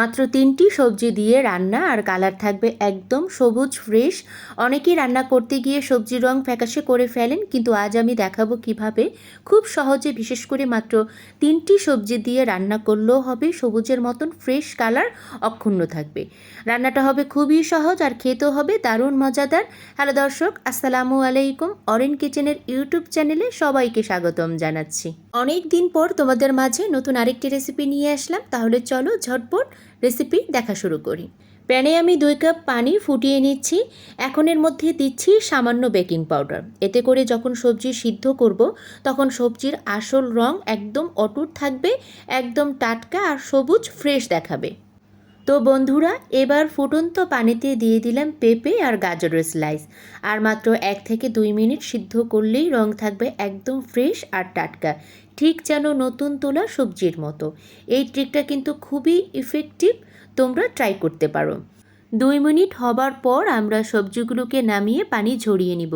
মাত্র তিনটি সবজি দিয়ে রান্না আর কালার থাকবে একদম সবুজ, ফ্রেশ। অনেকেই রান্না করতে গিয়ে সবজির রং ফ্যাকাশে করে ফেলেন, কিন্তু আজ আমি দেখাবো কীভাবে। খুব সহজে, বিশেষ করে মাত্র তিনটি সবজি দিয়ে রান্না করলেও হবে সবুজের মতন ফ্রেশ কালার, অক্ষুণ্ণ থাকবে। রান্নাটা হবে খুবই সহজ আর খেতেও হবে দারুণ মজাদার। হ্যালো দর্শক, আসসালামু আলাইকুম। অরেন কিচেনের ইউটিউব চ্যানেলে সবাইকে স্বাগতম জানাচ্ছি। অনেক দিন পর তোমাদের মাঝে নতুন আরেকটি রেসিপি নিয়ে আসলাম। তাহলে চলো ঝটপট রেসিপি দেখা শুরু করি। প্যানে আমি দুই কাপ পানি ফুটিয়ে নিচ্ছি। এখন এর মধ্যে দিচ্ছি সামান্য বেকিং পাউডার এতে করে যখন সবজি সিদ্ধ করব, তখন সবজির আসল রং একদম অটুট থাকবে, একদম টাটকা আর সবুজ ফ্রেশ দেখাবে। তো বন্ধুরা, এবার ফুটন্ত পানিতে দিয়ে দিলাম পেঁপে আর গাজরের স্লাইস আর মাত্র এক থেকে দুই মিনিট সিদ্ধ করলেই রং থাকবে একদম ফ্রেশ আর টাটকা। ঠিক যেন নতুন তোলা সবজির মতো। এই ট্রিকটা কিন্তু খুবই ইফেক্টিভ তোমরা ট্রাই করতে পারো। দুই মিনিট হবার পর আমরা সবজিগুলোকে নামিয়ে পানি ঝরিয়ে নিব।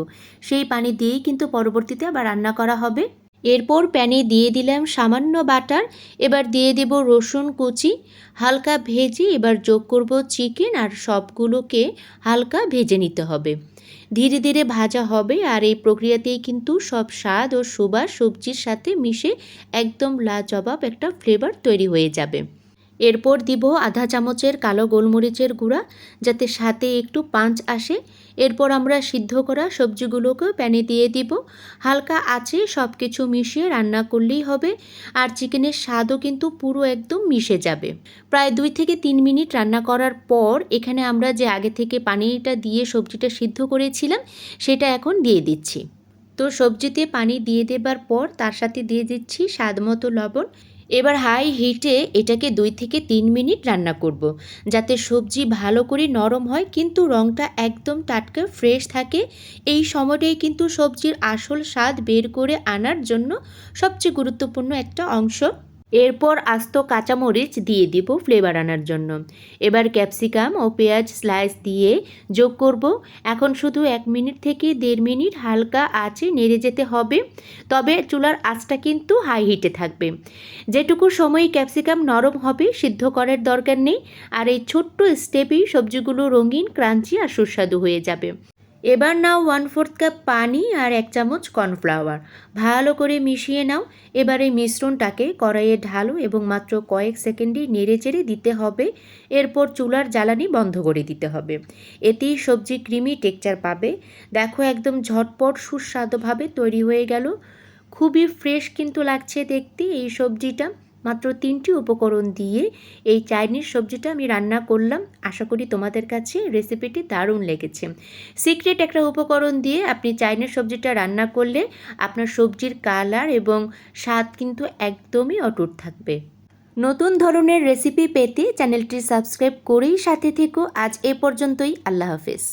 সেই পানি দিয়েই কিন্তু পরবর্তীতে আবার রান্না করা হবে। এরপর প্যানে দিয়ে দিলাম সামান্য বাটার, এবার দিয়ে দেব রসুন কুচি, হালকা ভেজে এবার যোগ করব চিকেন আর সবগুলোকে হালকা ভেজে নিতে হবে। ধীরে ধীরে ভাজা হবে আর এই প্রক্রিয়াতেই কিন্তু সব স্বাদ ও সুবাস সবজির সাথে মিশে একদম লাজবাব একটা ফ্লেভার তৈরি হয়ে যাবে। এরপর দিব আধা চামচের কালো গোলমরিচের গুঁড়া, যাতে সাথে একটু পাঁচ আসে। এরপর আমরা সিদ্ধ করা সবজিগুলোকে প্যানে দিয়ে দিব। হালকা আছে সব কিছু মিশিয়ে রান্না করলেই হবে, আর চিকেনের স্বাদও কিন্তু পুরো একদম মিশে যাবে। প্রায় দুই থেকে তিন মিনিট রান্না করার পর এখানে আমরা যে আগে থেকে পানিটা দিয়ে সবজিটা সিদ্ধ করেছিলাম, সেটা এখন দিয়ে দিচ্ছি। তো সবজিতে পানি দিয়ে দেবার পর তার সাথে দিয়ে দিচ্ছি স্বাদ মতো লবণ। এবার হাই হিটে এটাকে দুই থেকে তিন মিনিট রান্না করব। যাতে সবজি ভালো করে নরম হয়, কিন্তু রঙটা একদম টাটকা, ফ্রেশ থাকে এই সময়টাই কিন্তু সবজির আসল স্বাদ বের করে আনার জন্য সবচেয়ে গুরুত্বপূর্ণ একটা অংশ এরপর আস্ত কাঁচামরিচ দিয়ে দিব ফ্লেভার আনার জন্য। এবার ক্যাপসিকাম ও পেঁয়াজ স্লাইস দিয়ে যোগ করব। এখন শুধু এক মিনিট থেকে দেড় মিনিট হালকা আঁচে নেড়ে যেতে হবে। তবে চুলার আঁচটা কিন্তু হাই হিটে থাকবে। যেটুকু সময় ক্যাপসিকাম নরম হবে, সিদ্ধ করার দরকার নেই। আর এই ছোট্ট স্টেপেই সবজিগুলো রঙিন ক্রাঞ্চি আর সুস্বাদু হয়ে যাবে। এবার নাও ওয়ান ফোর্থ কাপ পানি আর এক চামচ কর্নফ্লাওয়ার ভালো করে মিশিয়ে নাও। এবার এই মিশ্রণটাকে কড়াইয়ে ঢালো এবং মাত্র কয়েক সেকেন্ডেই নেড়ে চেড়ে দিতে হবে। এরপর চুলার জ্বালানি বন্ধ করে দিতে হবে। এতেই সবজি ক্রিমি টেক্সচার পাবে। দেখো একদম ঝটপট সুস্বাদুভাবে তৈরি হয়ে গেল। খুবই ফ্রেশ কিন্তু লাগছে দেখতে এই সবজিটা। মাত্র তিনটি উপকরণ দিয়ে এই চাইনিজ সবজিটা আমি রান্না করলাম। আশা করি তোমাদের কাছে রেসিপিটি দারুণ লেগেছে। সিক্রেট একটা উপকরণ দিয়ে আপনি চাইনিজ সবজিটা রান্না করলে আপনার সবজির কালার এবং স্বাদ কিন্তু একদমই অটুট থাকবে। নতুন ধরনের রেসিপি পেতে চ্যানেলটি সাবস্ক্রাইব করেই সাথে থেকো। আজ এ পর্যন্তই। আল্লাহ হাফেজ।